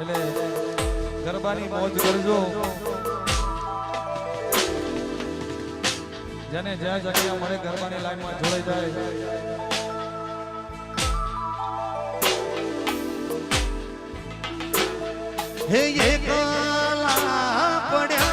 એટલે ગરબાની મોજ કરજો. જેને જ્યાં જગ્યા મળે ગરબાની લાઈનમાં જોડાઈ જાય. હે એકલા પડ્યા